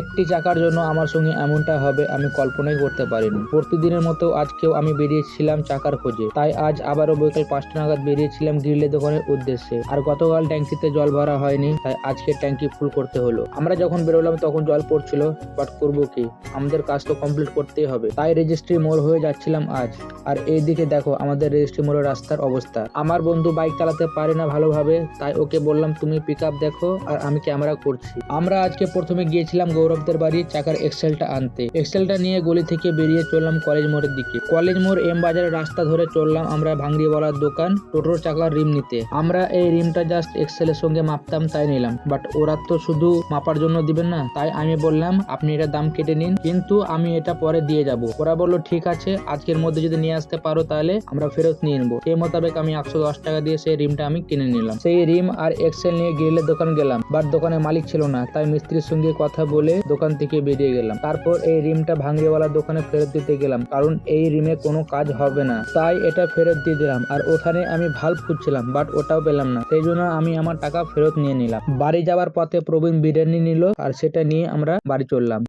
একটি চাকার জন্য আমার সঙ্গে এমনটা হবে আমি কল্পনাই করতে পারিনি। প্রতিদিনের মতো আজকেও আমি বেরিয়েছিলাম চাকার খোঁজে। তাই আজ আবারও বৈকাল পাঁচটা নাগাদ বেরিয়েছিলাম গ্রিলের দোকানের উদ্দেশ্যে। আর গতকাল ট্যাঙ্কিতে জল ভরা হয়নি, তাই আজকে ট্যাঙ্কি ফুল করতে হলো। আমরা যখন বেরোলাম তখন জল পড়ছিল, বাট করব কি? আমাদের কাজ তো কমপ্লিট করতেই হবে। তাই রেজিস্ট্রি মোড় হয়ে যাচ্ছিলাম আজ। আর এইদিকে দেখো, আমাদের রেজিস্ট্রি মোড়ের রাস্তার অবস্থা। আমার বন্ধু বাইক চালাতে পারে না ভালোভাবে, তাই ওকে বললাম, তুমি পিক দেখো, আর আমি ক্যামেরা করছি। আমরা আজকে প্রথমে গিয়েছিলাম গৌরবদের বাড়ি চাকার এক্সেলটা আনতে। এক্সেলটা নিয়ে গলি থেকে বেরিয়ে চললাম কলেজ মোড়ের দিকে। কলেজ মোড় এম বাজারের রাস্তা ধরে চললাম আমরা ভাঙ্গিওয়ালার দোকান, টোটোর চাকার রিম নিতে। আমরা এই রিমটা জাস্ট এক্সেলের সঙ্গে মাপতাম, তাই নিলাম। বাট ওরা তো শুধু মাপার জন্য দিবেন না, তাই আমি বললাম, আপনি এটা দাম কেটে নিন। কিন্তু আমি এটা পরে দিয়ে যাব। ওরা বলল, ঠিক আছে, আজকের মধ্যে যদি নিয়ে আসতে পারো তাহলে আমরা ফেরত নিয়ে নেব। সেই মোতাবেক আমি একশো দশ টাকা দিয়ে সেই রিমটা আমি কিনে নিলাম। সেই রিম আর এক্সেল নিয়ে গ্রিলের দোকান গেলাম। বাট দোকানে মালিক ছিল না, তাই মিস্ত্রির সঙ্গে কথা বলে দোকান থেকে বেরিয়ে গেলাম। তারপর এই রিমটা ভাঙড়িওয়ালার দোকানে ফেরত দিতে গেলাম, কারণ এই রিমে কোনো কাজ হবে না। তাই এটা ফেরত দিয়ে দিলাম, আর ওখানে আমি ভালো খুঁজছিলাম, বাট ওটাও পেলাম না। সেই জন্য আমি আমার টাকা ফেরত নিয়ে নিলাম। বাড়ি যাওয়ার পথে প্রবীণ বিরিয়ানি নিল, আর সেটা নিয়ে আমরা বাড়ি চললাম।